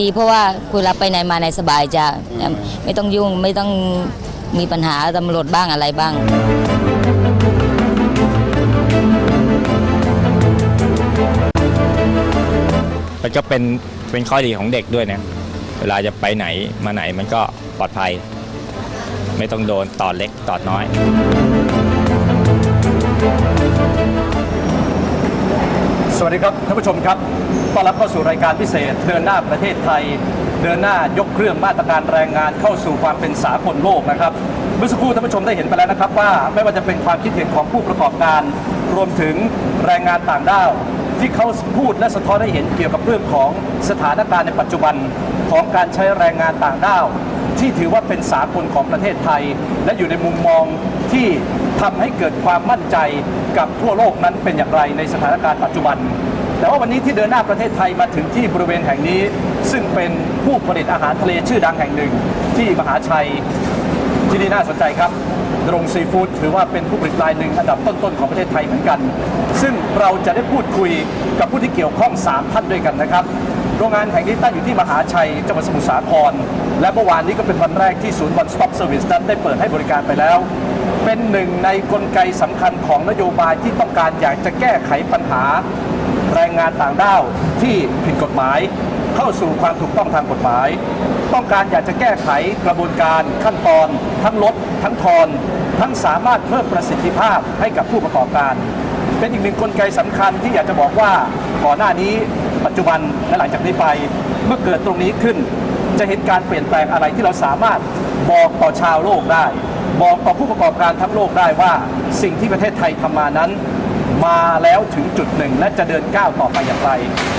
ดีเพราะว่าคุณรับไปไหนมาไหนสบายจะไม่ต้องยุ่งไม่ต้องมีปัญหาตำรวจบ้างอะไรบ้างมันก็เป็นเป็นข้อดีของเด็กด้วยนะเวลาจะไปไหนมาไหนมันก็ปลอดภัย ไม่ต้องโดนตอดเล็กตอดน้อย สวัสดีครับท่านผู้ชมครับต้อนรับเข้าสู่รายการพิเศษ เดินหน้าประเทศไทย เดินหน้ายกเครื่องมาตรการแรงงานเข้าสู่ความเป็นสากลโลกนะครับเมื่อสักครู่ท่านผู้ชมได้เห็นไปแล้วนะครับว่าไม่ว่าจะเป็นความคิดเห็นของผู้ประกอบการ รวมถึงแรงงานต่างด้าว ที่เขาพูดและสะท้อนให้เห็นเกี่ยวกับเรื่องของสถานการณ์ในปัจจุบันของการใช้แรงงานต่างด้าว ที่ถือว่าเป็นสากลของประเทศไทย และอยู่ในมุมมองที่ทำให้เกิดความมั่นใจกับทั่วโลกนั้นเป็นอย่างไรในสถานการณ์ปัจจุบัน แต่ว่าวันนี้ที่เดินหน้าประเทศไทยมาถึงที่บริเวณแห่งนี้ ซึ่งเป็นผู้ผลิตอาหารทะเลชื่อดังแห่งหนึ่ง ที่มหาชัยที่นี่น่าสนใจครับดรงซีฟู้ดถือว่าเป็นผู้ผลิตรายหนึ่งอันดับต้นๆของประเทศไทยเหมือนกัน ซึ่งเราจะได้พูดคุยกับผู้ที่เกี่ยวข้อง 3 ท่านด้วยกันนะครับ โรงงานแห่งนี้ตั้งอยู่ที่มหาชัยจังหวัดสมุทรสาคร และเมื่อวานนี้ก็เป็นวันแรกที่ศูนย์ One Stop Service นั้นได้เปิดให้บริการไปแล้ว เป็นหนึ่งในกลไกสำคัญของนโยบายที่ต้องการอยากจะแก้ไขปัญหา แรงงานต่างด้าวที่ผิดกฎหมาย เข้าสู่ความถูกต้องทางกฎหมาย ต้องการอยากจะแก้ไขกระบวนการขั้นตอน ทั้งลด ทั้งทอน ทั้งสามารถเพิ่มประสิทธิภาพให้กับผู้ประกอบการ เป็นอีกหนึ่งกลไกสำคัญที่อยากจะบอกว่าก่อนหน้านี้ ปัจจุบันและหลังจากนี้ไป เมื่อเกิดตรงนี้ขึ้น จะเห็นการเปลี่ยนแปลงอะไรที่เราสามารถบอกต่อชาวโลกได้ บอกต่อผู้ประกอบการทั้งโลกได้ว่า สิ่งที่ประเทศไทยทำมานั้น มาแล้วถึงจุดหนึ่งและจะเดินก้าวต่อไปอย่างไร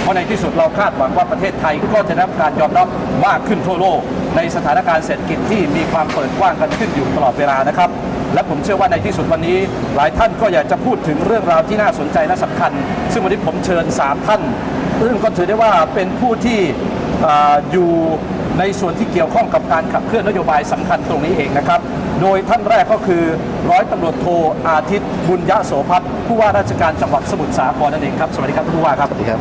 เพราะในที่สุดเราคาดหวังว่าประเทศไทยก็จะได้รับการยอมรับมากขึ้นทั่วโลก ในสถานการณ์เศรษฐกิจที่มีความเปิดกว้างกันขึ้นอยู่ตลอดเวลานะครับและผมเชื่อว่าในที่สุดวันนี้ หลายท่านก็อยากจะพูดถึงเรื่องราวที่น่าสนใจและสำคัญ ซึ่งวันนี้ผมเชิญ 3 ท่าน ซึ่งก็ถือได้ว่าเป็นผู้ที่อ่าอยู่ในส่วนที่เกี่ยวข้องกับการขับเคลื่อนนโยบายสำคัญตรงนี้เองนะครับ โดยท่านแรกก็คือร้อยตำรวจโทอาทิตย์บุญยะโสภัทรผู้ว่าราชการจังหวัดสมุทรสาครนั่นเองครับ สวัสดีครับท่านผู้ว่าครับ สวัสดีครับ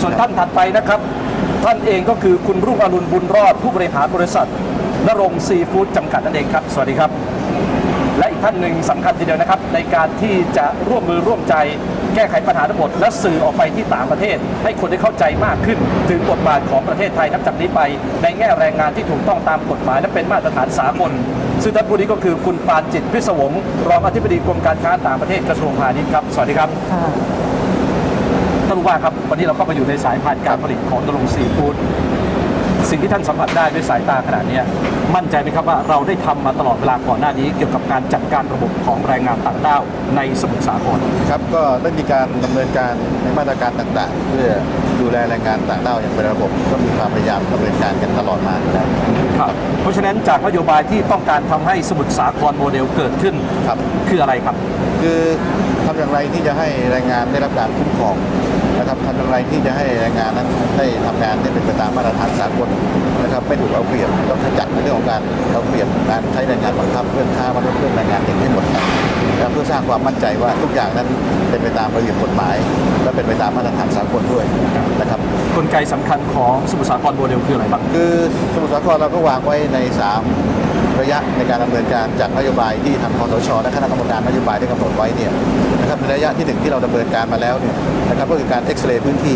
ส่วนท่านถัดไปนะครับ ท่านเองก็คือคุณรุ่งอรุณบุญรอดผู้บริหารบริษัทนรงค์ซีฟู้ดจำกัดนั่นเองครับ สวัสดีครับ และอีกท่านหนึ่งสำคัญทีเดียวนะครับ ในการที่จะร่วมมือร่วมใจ แก้ไขปัญหาทั้งหมด และสื่อออกไปที่ต่างประเทศ ให้คนได้เข้าใจมากขึ้น ถึงบทบาทของประเทศไทยนับจากนี้ไป ในแง่แรงงานที่ถูกต้องตามกฎหมาย และเป็นมาตรฐานสากลซึ่งท่านผู้นี้ก็คือคุณปานจิตพิศวงรองอธิบดีกรมการค้าต่างประเทศกระทรวงพาณิชย์ครับสวัสดีครับท่านผู้ว่าครับวันนี้เราก็มาอยู่ในสายพานการผลิตของตลงซีฟู้ด สิ่งที่ท่านสัมผัสได้ด้วยสายตาขนาดเนี้ยมั่นใจไหมครับว่าเราได้ทำมาตลอดเวลาก่อนหน้านี้ เกี่ยวกับการจัดการระบบของแรงงานต่างด้าวในสมุทรสาครครับก็ได้มีการดำเนินการในมาตรการต่าง ๆ เพื่อดูแลแรงงานต่างด้าวอย่างเป็นระบบก็มีความพยายามดำเนินการกันตลอดมาอยู่แล้วครับเพราะฉะนั้นจากนโยบายที่ต้องการทำให้สมุทรสาครโมเดลเกิดขึ้นครับคืออะไรครับ คือทำอย่างไรที่จะให้แรงงานได้รับการคุ้มครอง นะครับทำอย่างไรที่จะให้แรงงานนั้นได้ทำงานได้เป็นไปตามมาตรฐานสากลนะครับไม่ถูกเอาเปรียบต้องขจัดในเรื่องของการเอาเปรียบการใช้แรงงานบังคับเรื่องค้ามนุษย์เรื่องแรงงานเด็กให้หมดไปนะครับเพื่อสร้างความมั่นใจว่าทุกอย่างนั้นเป็นไปตามระเบียบกฎหมาย และเป็นไปตามมาตรฐานสากลด้วยนะครับกลไกสำคัญของสมุทรสาครโมเดลคืออะไรบ้างคือสมุทรสาครเราก็วางไว้ใน 3 ระยะในการดำเนินการจากนโยบายที่ทางคอสชและคณะกรรมการนโยบายได้กำหนดไว้เนี่ย นะครับในระยะที่หนึ่งที่เราดำเนินการมาแล้วเนี่ยนะครับก็คือการเอ็กซเรย์พื้นที่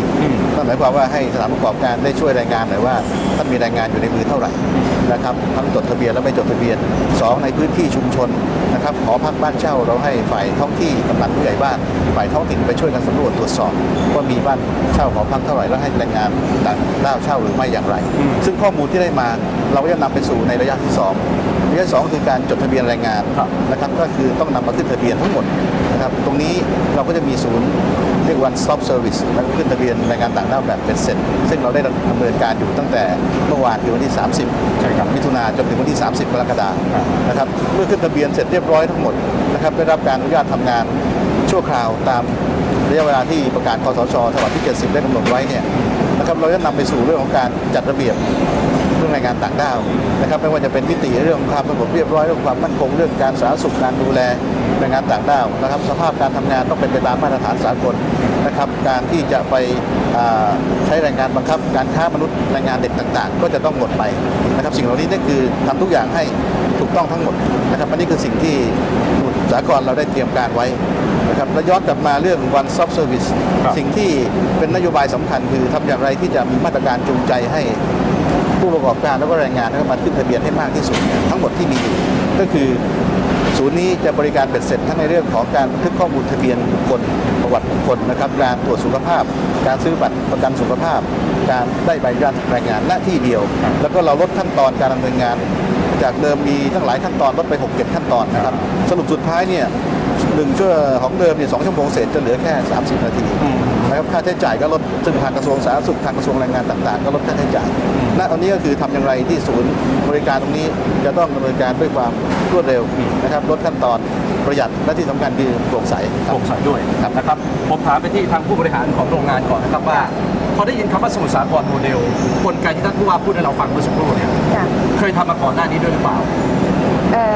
นั่นหมายความว่าให้สถานประกอบการได้ช่วยรายงานหน่อยว่าท่านมีแรงงานอยู่ในมือเท่าไหร่นะครับทั้งจดทะเบียนและไม่จดทะเบียนสองในพื้นที่ชุมชนนะครับขอพักบ้านเช่าเราให้ฝ่ายท้องที่กำนันผู้ใหญ่บ้านฝ่ายท้องถิ่นไปช่วยกันสำรวจตรวจสอบ ว่ามีบ้านเช่าขอพักเท่าไหร่แล้วให้แรงงานต่างด้าวเช่าหรือไม่อย่างไร ซึ่งข้อมูลที่ได้มาเราก็จะนำไปสู่ในระยะที่ 2 ระยะที่สองคือการจดทะเบียนแรงงานครับนะครับก็คือต้องนำมาขึ้นทะเบียนทั้งหมด นะครับ ตรงนี้เราก็จะมีศูนย์เรียก one stop service แล้วก็ขึ้นทะเบียนแรงงานต่างด้าวแบบเป็นเสร็จ ซึ่งเราได้ดำเนินการอยู่ตั้งแต่เมื่อวานคือวันที่ 30ใช่ครับมิถุนาจนถึงวันที่ 30กรกฎาคครับมนะครับเมื่อขึ้นทะเบียนเสร็จเรียบร้อยทั้งหมดนะครับได้รับการอนุญาตทำงานชั่วคราวตามระยะเวลาที่ประกาศคอสชฉบับที่ 70 ได้กำหนดไว้เนี่ยนะครับเราจะนำไปสู่เรื่องของการจัดระเบียบเรื่องแรงงานต่างด้าวนะครับไม่ว่าจะเป็นมิติเรื่องความสงบเรียบร้อยเรื่องความมั่นคงเรื่องการสาธารณสุขการดูแล แรงงานต่างด้าวนะครับ สภาพการทำงานต้องเป็นไปตามมาตรฐานสากลนะครับ การที่จะไปอ่าใช้แรงงานบังคับ การค้ามนุษย์แรงงานเด็กต่างๆ ก็จะต้องหมดไปนะครับ สิ่งเหล่านี้นี่คือทำทุกอย่างให้ถูกต้องทั้งหมดนะครับอันนี้คือสิ่งที่สมุทรสาครเราได้เตรียมการไว้นะครับแล้วย้อนกลับมาเรื่อง one stop service ครับสิ่งที่เป็นนโยบายสำคัญคือทำอย่างไรที่จะมีมาตรการจูงใจให้ผู้ประกอบการแล้วก็แรงงานนะครับมาขึ้นทะเบียนให้มากที่สุดเนี่ยทั้งหมดที่มีอยู่ก็คือศู นย์นี้จะบริการเบ็ดเสร็จทั้งในเรื่องของการบันทึกข้อมูลทะเบียนบุคคลประวัติบุคคลนะครับการตรวจสุขภาพ การซื้อบัตรประกันสุขภาพ การได้ใบอนุญาตแรงงานหน้าที่เดียว แล้วก็เราลดขั้นตอนการดำเนินงาน จากเดิมมีทั้งหลายขั้นตอนลดไป 6 7 ขั้นตอนนะครับสรุปสุดท้ายเนี่ย หนึ่งชั่วของเดิมเนี่ยสองชั่วโมงเศษจะเหลือแค่ 30 นาทีนะครับค่าใช้จ่ายก็ลดซึ่งทางกระทรวงสาธารณสุขทางกระทรวงแรงงานต่างๆ ก็ลดค่าใช้จ่ายณตอนนี้ก็คือทำอย่างไรที่ศูนย์บริการตรงนี้จะต้องดำเนินการด้วยความรวดเร็วนะครับลดขั้นตอนประหยัดและที่สำคัญคือโปร่งใสโปร่งใสด้วยครับนะครับผมถามไปที่ทางผู้บริหารของโรงงานก่อนนะครับว่าพอได้ยินคำว่าสมุทรสาครโมเดลกลไกที่ท่านผู้ว่าพูดให้เราฟังเมื่อสักครู่เนี่ยเคยทำมาก่อนหน้านี้ด้วยหรือเปล่า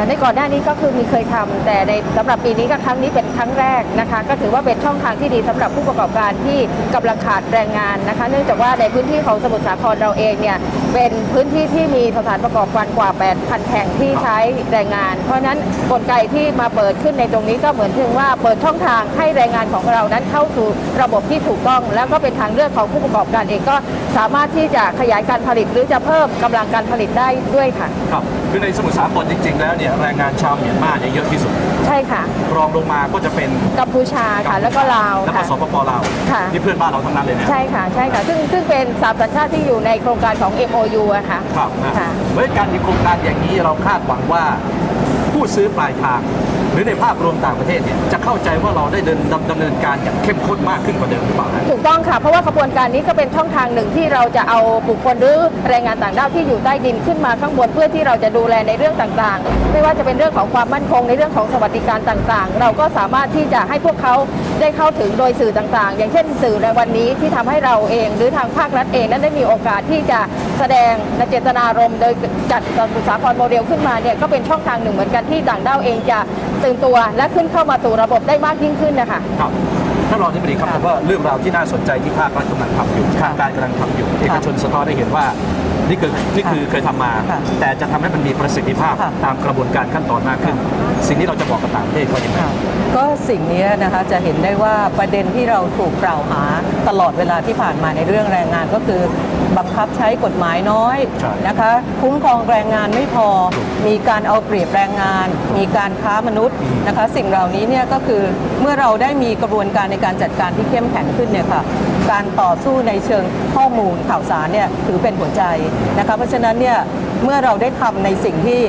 ในก่อนหน้านี้ก็คือมีเคยทำแต่ในสำหรับปีนี้ก็ครั้งนี้เป็นครั้งแรกนะคะ ก็ถือว่าเป็นช่องทางที่ดีสำหรับผู้ประกอบการที่กำลังขาดแรงงานนะคะ เนื่องจากว่าในพื้นที่ของสมุทรสาครเราเองเนี่ยเป็นพื้นที่ที่มีสถานประกอบการกว่า 8,000 แห่งที่ใช้แรงงาน เพราะฉะนั้นกลไกที่มาเปิดขึ้นในตรงนี้ก็เหมือนถึงว่าเปิดช่องทางให้แรงงานของเรานั้นเข้าสู่ระบบที่ถูกต้อง แล้วก็เป็นทางเลือกของผู้ประกอบการเองก็สามารถที่จะขยายการผลิตหรือจะเพิ่มกำลังการผลิตได้ด้วยค่ะครับ คือในสมุทรสาครจริง ๆ แล้วเนี่ยแรงงานชาวเมียนมาเนี่ยเยอะที่สุด ใช่ค่ะ รองลงมาก็จะเป็นกัมพูชาค่ะ แล้วก็ลาวแล้วก็ค่ะ สปปลาวค่ะ นี่เพื่อนบ้านเราทั้งนั้นเลยนะใช่ค่ะใช่ค่ะ ซึ่งซึ่งเป็นสามสัญชาติที่อยู่ในโครงการของ MOU อะค่ะ ครับนะค่ะเมื่อการมีโครงการอย่างนี้เราคาดหวังว่า ผู้ซื้อปลายทาง หรือในภาพรวมต่างประเทศเนี่ยจะเข้าใจว่าเราได้เดินดำดำเนินการอย่างเข้มข้นมากขึ้นกว่าเดิมหรือเปล่าฮะ ถูกต้องค่ะ เพราะว่ากระบวนการนี้ก็เป็นช่องทางหนึ่งที่เราจะเอาบุคคลหรือแรงงานต่างด้าวที่อยู่ใต้ดินขึ้นมาข้างบนเพื่อที่เราจะดูแลในเรื่องต่างๆ ไม่ว่าจะเป็นเรื่องของความมั่นคงในเรื่องของสวัสดิการต่างๆ เราก็สามารถที่จะให้พวกเขาได้เข้าถึงโดยสื่อต่างๆ อย่างเช่นสื่อในวันนี้ที่ทำให้เราเอง หรือทางภาครัฐเองนั้นได้มีโอกาสที่จะแสดงนเจตนารมณ์โดยจัดสมุทรสาครโมเดลขึ้นมาเนี่ยก็เป็นช่องทางหนึ่งเหมือนกันที่ต่างด้าวเองจะตื่นตัวและขึ้นเข้ามาสู่ระบบได้มากยิ่งขึ้นนะคะครับท่านรองที่ปรึกครับผมว่าเรื่องราวที่น่าสนใจที่ภาครัฐกำลังทำอยู่ทางการกำลังทำอยู่เอกชนสะท้อนได้เห็นว่านี่คือนี่คือเคยทำมาค่ะแต่จะทำให้มันมีประสิทธิภาพค่ะตามกระบวนการขั้นตอนมากขึ้น สิ่งที่เราจะบอกกับต่างประเทศเขาอย่างไรค่ะก็สิ่งนี้นะคะจะเห็นได้ว่าประเด็นที่เราถูกกล่าวหาตลอดเวลาที่ผ่านมาในเรื่องแรงงานก็คือ บังคับใช้กฎหมายน้อยใช่นะคะ คุ้มครองแรงงานไม่พอ มีการเอาเปรียบแรงงาน มีการค้ามนุษย์นะคะ สิ่งเหล่านี้เนี่ยก็คือเมื่อเราได้มีกระบวนการในการจัดการที่เข้มแข็งขึ้นเนี่ยค่ะการต่อสู้ในเชิงข้อมูลข่าวสารเนี่ยถือเป็นหัวใจนะคะ เพราะฉะนั้นเนี่ยเมื่อเราได้ทำในสิ่งที่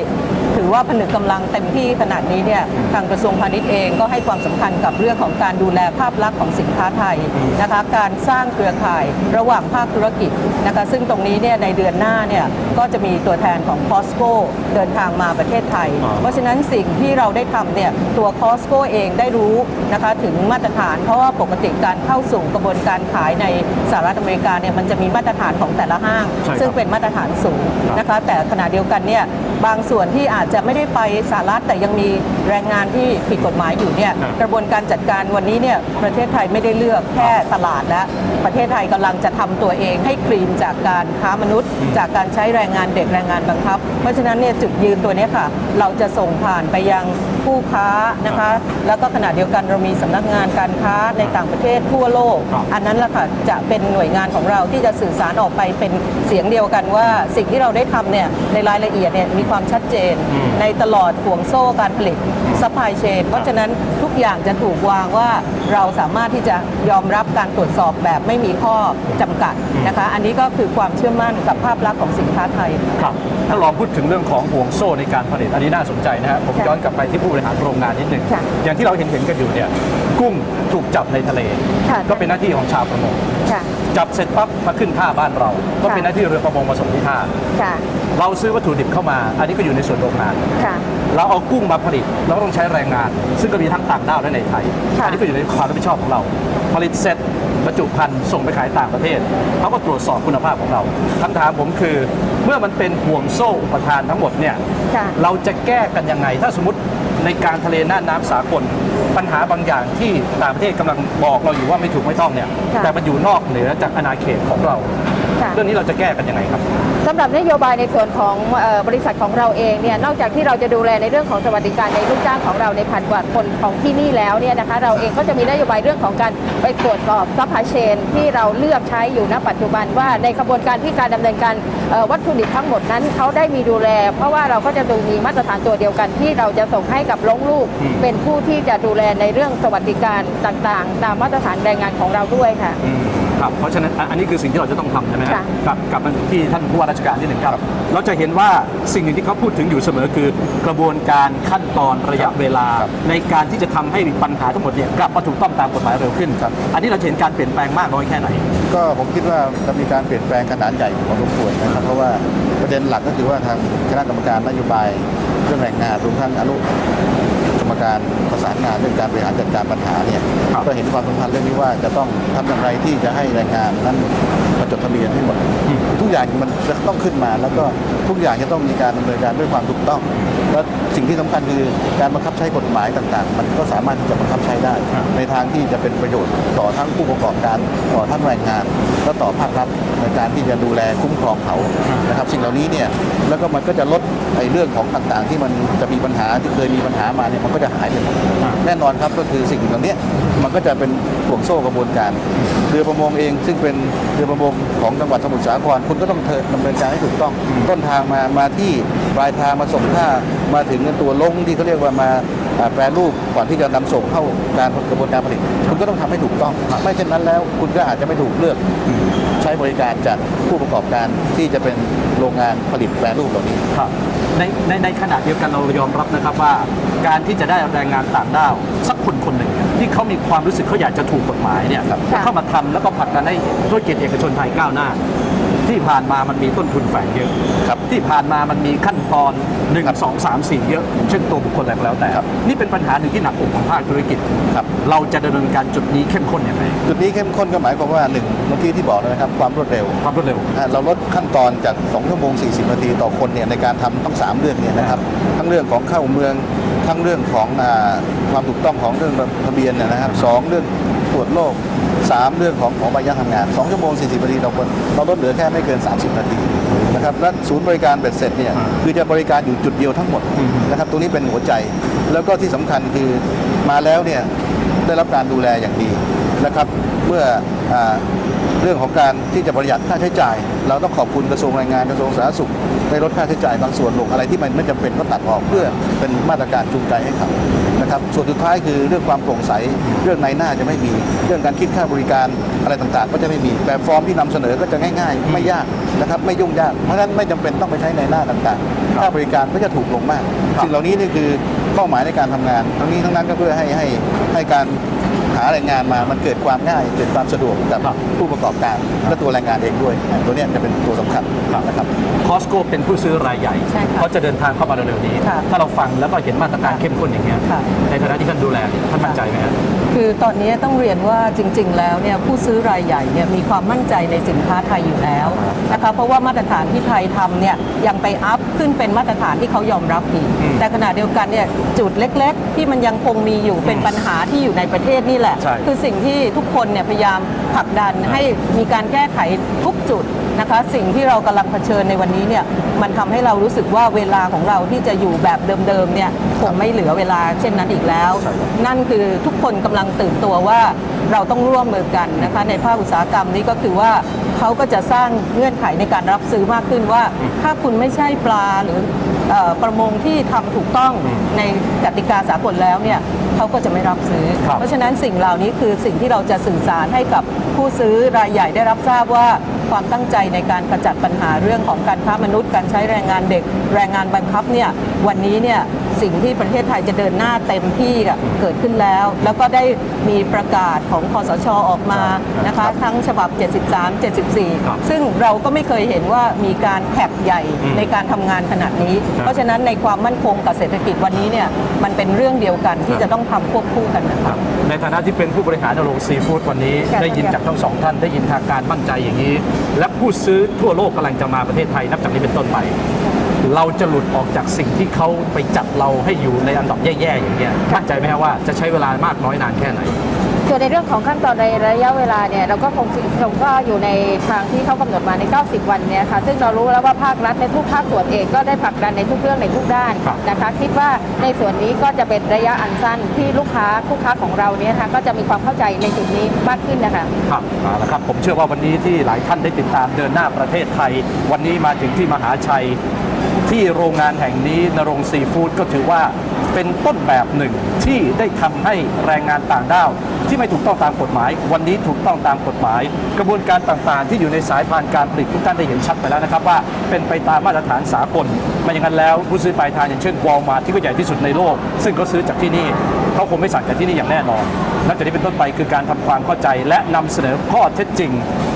ถือว่าผนึกกำลังเต็มที่ขนาดนี้เนี่ยทางกระทรวงพาณิชย์เองก็ให้ความสำคัญกับเรื่องของการดูแลภาพลักษณ์ของสินค้าไทยนะคะการสร้างเครือข่ายระหว่างภาคธุรกิจนะคะซึ่งตรงนี้เนี่ยในเดือนหน้าเนี่ยก็จะมีตัวแทนของ Costco เดินทางมาประเทศไทยอ๋อเพราะฉะนั้นสิ่งที่เราได้ทำเนี่ยตัว Costco เองได้รู้นะคะถึงมาตรฐานเพราะว่าปกติการเข้าสู่กระบวนการขายในสหรัฐอเมริกาเนี่ยมันจะมีมาตรฐานของแต่ละห้างใช่ครับซึ่งเป็นมาตรฐานสูงนะคะแต่ขณะเดียวกันเนี่ยบางส่วนที่อาจจะไม่ได้ไปสหรัฐแต่ยังมีแรงงานที่ผิดกฎหมายอยู่เนี่ยครับ กระบวนการจัดการวันนี้เนี่ยประเทศไทยไม่ได้เลือกแค่ตลาดและประเทศไทยกำลังจะทำตัวเองให้คลีนจากการค้ามนุษย์ จากการใช้แรงงานเด็กแรงงานบังคับ เพราะฉะนั้นเนี่ยจุดยืนตัวเนี้ยค่ะ เราจะส่งผ่านไปยังผู้ค้านะคะ แล้วก็ขณะเดียวกันเรามีสำนักงานการค้าในต่างประเทศทั่วโลก ครับ อันนั้นแหละค่ะจะเป็นหน่วยงานของเราที่จะสื่อสารออกไปเป็นเสียงเดียวกันว่า สิ่งที่เราได้ทำเนี่ยในรายละเอียดเนี่ยมีความชัดเจนอืมในตลอดห่วงโซ่การผลิตซัพพลายเชนเพราะฉะนั้นทุกอย่างจะถูกวางว่าเราสามารถที่จะยอมรับการตรวจสอบแบบไม่มีข้อจำกัดนะคะ อันนี้ก็คือความเชื่อมั่นกับภาพลักษณ์ของสินค้าไทย ครับถ้าลองพูดถึงเรื่องของห่วงโซ่ในการผลิตอันนี้น่าสนใจนะฮะผมค่ะย้อนกลับไปที่ผู้บริหารโรงงานนิดหนึ่งค่ะอย่างที่เราเห็นเห็นๆกันอยู่เนี่ยกุ้งถูกจับในทะเล ค่ะ ก็เป็นหน้าที่ของชาวประมง ค่ะ จับเสร็จปั๊บมาขึ้นท่าบ้านเรา ก็เป็นหน้าที่เรือประมงมาส่งที่ท่า ค่ะ เราซื้อวัตถุดิบเข้ามา อันนี้ก็อยู่ในส่วนโรงงาน ค่ะ เราเอากุ้งมาผลิต เราก็ต้องใช้แรงงาน ซึ่งก็มีทั้งต่างด้าวและในไทย ค่ะ อันี้ก็อยู่ในความรับผิดชอบของเรา ผลิตเสร็จบรรจุภัณฑ์ส่งไปขายต่างประเทศเขาก็ตรวจสอบคุณภาพของเราคำถามผมคือ เมื่อมันเป็นห่วงโซ่อุปทานทั้งหมดเนี่ย ค่ะ เราจะแก้กันยังไง ถ้าสมมติในกลางทะเลน่านน้ำสากล ปัญหาบางอย่างที่ต่างประเทศกำลังบอกเราอยู่ว่าไม่ถูกไม่ต้องเนี่ย ค่ะ แต่มันอยู่นอกเหนือจากอาณาเขตของเรา ค่ะ เรื่องนี้เราจะแก้กันยังไงครับ สำหรับนโยบายในส่วนของเออบริษัทของเราเองเนี่ยนอกจากที่เราจะดูแลในเรื่องของสวัสดิการในลูกจ้างของเราในพันกว่าคนของที่นี่แล้วเนี่ยนะคะเราเองก็จะมีนโยบายเรื่องของการไปตรวจสอบซัพพลายเชนที่เราเลือกใช้อยู่ณปัจจุบันว่าในกระบวนการที่การดำเนินการเอ่อวัตถุดิบทั้งหมดนั้นเขาได้มีดูแล เพราะว่าเราก็จะดูมีมาตรฐานตัวเดียวกัน ที่เราจะส่งให้กับลงลูก อืม เป็นผู้ที่จะดูแลในเรื่องสวัสดิการต่างๆ ตามมาตรฐานแรงงานของเราด้วยค่ะ ครับเพราะฉะนั้นอะอันนี้คือสิ่งที่เราจะต้องทำใช่ไหมฮะค่ะกลับกลับมาที่ท่านผู้ว่าราชการที่หนึ่งครับ เราจะเห็นว่าสิ่งหนึ่งที่เขาพูดถึงอยู่เสมอคือกระบวนการขั้นตอนระยะเวลาในการที่จะทำให้ปัญหาทั้งหมดเนี่ยกลับมาถูกต้องตามกฎหมายเร็วขึ้น ครับ อันนี้เราจะเห็นการเปลี่ยนแปลงมากน้อยแค่ไหน ก็ผมคิดว่าจะมีการเปลี่ยนแปลงขนาดใหญ่พอสมควรนะครับเพราะว่าประเด็นหลักก็คือว่าทางคณะกรรมการนโยบายเรื่องแรงงานรวมทั้งอนุก รรมการประสานงานเรื่องการบริหารจัดการปัญหาเนี่ยครับก็เห็นความสำคัญเรื่องนี้ว่าจะต้องทำอย่างไรที่จะให้แรงงานนั้นมาจดทะเบียนให้หมดทุกอย่างมันจะต้องขึ้นมา แล้วก็ทุกอย่างจะต้องมีการดำเนินการด้วยความถูกต้อง และสิ่งที่สำคัญคือการบังคับใช้กฎหมายต่างๆ มันก็สามารถที่จะบังคับใช้ได้ ในทางที่จะเป็นประโยชน์ต่อทั้งผู้ประกอบการต่อทั้งแรงงาน และต่อภาครัฐในการที่จะดูแลคุ้มครองเขานะครับ สิ่งเหล่านี้เนี่ยแล้วก็มันก็จะลดไอ้เรื่องของต่างๆ ที่มันจะมีปัญหาที่เคยมีปัญหามาเนี่ยมันก็จะหายไปหมดแน่นอนครับก็คือสิ่งเหล่านี้มันก็จะเป็นห่วงโซ่กระบวนการเรือประมงเอง ซึ่งเป็นเรือประมงของจังหวัดสมุทรสาครคุณก็ต้องเทิดดำเนินการให้ถูกต้อง ต้นทางมามาที่ปลายทางมาส่งท่ามาถึงตัวลงที่เขาเรียกว่ามาอ่าแปรรูปก่อนที่จะนำส่งเข้าการกระบวนการผลิต คุณก็ต้องทำให้ถูกต้อง ไม่เช่นนั้นแล้วคุณก็อาจจะไม่ถูกเลือกใช้บริการจากผู้ประกอบการที่จะเป็นโรงงานผลิตแปรรูปเหล่านี้ครับ ในในในขณะเดียวกันเรายอมรับนะครับว่า การที่จะได้แรงงานต่างด้าวสักคนคนหนึ่งเนี่ยที่เขามีความรู้สึกเขาอยากจะถูกกฎหมายเนี่ยครับเข้ามาทำแล้วก็ผลักดันให้ธุรกิจเอกชนไทยก้าวหน้า ที่ผ่านมามันมีต้นทุนแฝงเยอะครับที่ผ่านมามันมีขั้นตอน1ครับ2 3 4 เยอะอย่างเช่นตัวบุคคลอะไรก็แล้วแต่ครับนี่เป็นปัญหาหนึ่งที่หนักอกของภาคธุรกิจครับเราจะดำเนินการจุดนี้เข้มข้นอย่างไรจุดนี้เข้มข้นก็หมายความว่าหนึ่งเมื่อกี้ที่บอกแล้วนะครับความรวดเร็วความรวดเร็วอ่าเราลดขั้นตอนจาก2ชั่วโมง 40 นาทีต่อคนเนี่ยในการทำทั้ง 3 เรื่องเนี่ยนะครับทั้งเรื่องของเข้าเมืองทั้งเรื่องของอาความถูกต้องของเรื่องทะเบียนเนยนะครับสองเรื่องตรวจโรค สามเรื่องของของใบยัทำงาน 2 ชั่วโมง 40นาทีต่อคนเราลดเหลือแค่ไม่เกิน 30 นาทีนะครับและศูนย์บริการเบ็ดเสร็จเนี่ยคือจะบริการอยู่จุดเดียวทั้งหมดนะครับตรงนี้เป็นหัวใจ แล้วก็ที่สำคัญคือมาแล้วเนี่ยได้รับการดูแลอย่างดี นะครับ เมื่ออเรื่องของการที่จะประหยัดค่าใช้จ่าย เราต้องขอบคุณกระทรวงแรงงานกระทรวงสาธารณสุขได้ลดค่าใช้จ่ายบางส่วนลงอะไรที่มันไม่จำเป็นก็ตัดออกเพื่อเป็นมาตรการจูงใจให้เขานะครับส่วนสุดท้ายคือเรื่องความโปร่งใส เรื่องในหน้าจะไม่มี เรื่องการคิดค่าบริการอะไรต่างๆ ก็จะไม่มีแบบฟอร์มที่นำเสนอก็จะง่ายๆ ไม่ยากนะครับไม่ยุ่งยากเพราะฉะนั้นไม่จำเป็นต้องไปใช้ในหน้าต่างๆ ค่าบริการก็จะถูกลงมากสิ่งเหล่านี้นี่คือ เป้าหมายในการทำงาน ทั้งนี้ทั้งนั้นก็เพื่อให้ให้ให้การหาแรงงานมา มันเกิดความง่าย เกิดความสะดวกกับครับผู้ประกอบการและตัวแรงงานเองด้วย ตัวเนี้ยจะเป็นตัวสำคัญนะครับ คอสโก้เป็นผู้ซื้อรายใหญ่ใช่ค่ะเขาจะเดินทางเข้ามาเร็วๆนี้ค่ะถ้าเราฟังแล้วก็เห็นมาตรการเข้มข้นอย่างเงี้ยค่ะในฐานะที่ท่านดูแลเนี่ยท่านมั่นใจไหมฮะคือตอนนี้ต้องเรียนว่าจริง ๆ แล้วเนี่ยผู้ซื้อรายใหญ่เนี่ยมีความมั่นใจในสินค้าไทยอยู่แล้วนะคะเพราะว่ามาตรฐานที่ไทยทำเนี่ยยังไปอัพขึ้นเป็นมาตรฐานที่เขายอมรับอีกอืมแต่ขณะเดียวกันเนี่ยจุดเล็ก ๆ ที่มันยังคงมีอยู่เป็นปัญหาที่อยู่ในประเทศนี่แหละ ใช่คือสิ่งที่ทุกคนเนี่ยพยายามผลักดันให้มีการแก้ไขทุกจุดนะคะ สิ่งที่เรากำลังเผชิญในวันนี้เนี่ยมันทำให้เรารู้สึกว่าเวลาของเราที่จะอยู่แบบเดิมๆเนี่ยคงไม่เหลือเวลาเช่นนั้นอีกแล้วนั่นคือทุกคนกำลังตื่นตัวว่าเราต้องร่วมมือกันนะคะ ในภาคอุตสาหกรรมนี้ก็คือว่าเขาก็จะสร้างเงื่อนไขในการรับซื้อมากขึ้นว่า ถ้าคุณไม่ใช่ปลาหรือเอ่อ ประมงที่ทำถูกต้องในกติกาสากลแล้วเนี่ยเขาก็จะไม่รับซื้อครับเพราะฉะนั้นสิ่งเหล่านี้คือสิ่งที่เราจะสื่อสารให้กับผู้ซื้อรายใหญ่ได้รับทราบว่าความตั้งใจในการขจัดปัญหาเรื่องของการค้ามนุษย์ การใช้แรงงานเด็ก แรงงานบังคับเนี่ยวันนี้เนี่ย สิ่งที่ประเทศไทยจะเดินหน้าเต็มที่อะเกิดขึ้นแล้ว แล้วก็ได้มีประกาศของคอสชออกมานะคะทั้งฉบับ 73ครับ74 ซึ่งเราก็ไม่เคยเห็นว่ามีการแท็กใหญ่อืมในการทำงานขนาดนี้ครับเพราะฉะนั้นในความมั่นคงกับเศรษฐกิจวันนี้เนี่ยมันเป็นเรื่องเดียวกันที่จะต้องทำควบคู่กันนะคะในฐานะที่เป็นผู้บริหารโรงซีฟู้ดวันนี้ค่ะได้ยินจากทั้งสองท่านได้ยินทางการมั่นใจอย่างนี้ และผู้ซื้อทั่วโลกกำลังจะมาประเทศไทยนับจากนี้เป็นต้นไป เราจะหลุดออกจากสิ่งที่เขาไปจัดเราให้อยู่ในอันดับแย่ๆอย่างเงี้ยมั่นใจไหมครับว่าจะใช้เวลามากน้อยนานแค่ไหน ส่วนในเรื่องของขั้นตอนในระยะเวลาเนี่ยเราก็คงคงก็อยู่ในทางที่เขากำหนดมาใน 90 วันเนี่ยค่ะซึ่งเรารู้แล้วว่าภาครัฐในทุกภาคส่วนเองก็ได้ผลักดันในทุกเรื่องในทุกด้านครับนะคะคิดว่าในส่วนนี้ก็จะเป็นระยะอันสั้นที่ลูกค้าลูกค้าของเราเนี่ยนะคะก็จะมีความเข้าใจในจุดนี้มากขึ้นนะคะครับเอาละครับผมเชื่อว่าวันนี้ที่หลายท่านได้ติดตามเดินหน้าประเทศไทย วันนี้มาถึงที่มหาชัยที่โรงงานแห่งนี้นรงซีฟู้ดก็ถือว่า เป็นต้นแบบหนึ่งที่ได้ทำให้แรงงานต่างด้าว ที่ไม่ถูกต้องตามกฎหมาย วันนี้ถูกต้องตามกฎหมาย กระบวนการต่างๆ ที่อยู่ในสายพานการผลิตทุกท่านได้เห็นชัดไปแล้วนะครับว่าเป็นไปตามมาตรฐานสากลไม่อย่างนั้นแล้วผู้ซื้อปลายทางอย่างเช่นวอลมาร์ที่ก็ใหญ่ที่สุดในโลก ซึ่งเขาซื้อจากที่นี่เขาคงไม่สั่งจากที่นี่อย่างแน่นอน นับจากนี้เป็นต้นไปคือการทำความเข้าใจ และนำเสนอข้อเท็จจริง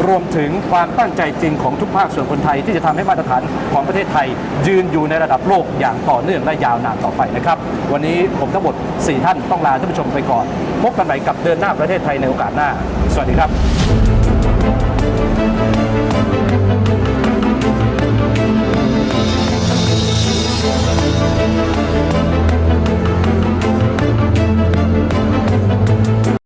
รวมถึงความตั้งใจจริงของทุกภาคส่วนคนไทย ที่จะทำให้มาตรฐานของประเทศไทย ยืนอยู่ในระดับโลกอย่างต่อเนื่องและยาวนานต่อไปนะครับ วันนี้ผมทั้งหมด 4 ท่านต้องลาท่านผู้ชมไปก่อน พบกันใหม่กับเดินหน้าประเทศไทยในโอกาสหน้า สวัสดีครับ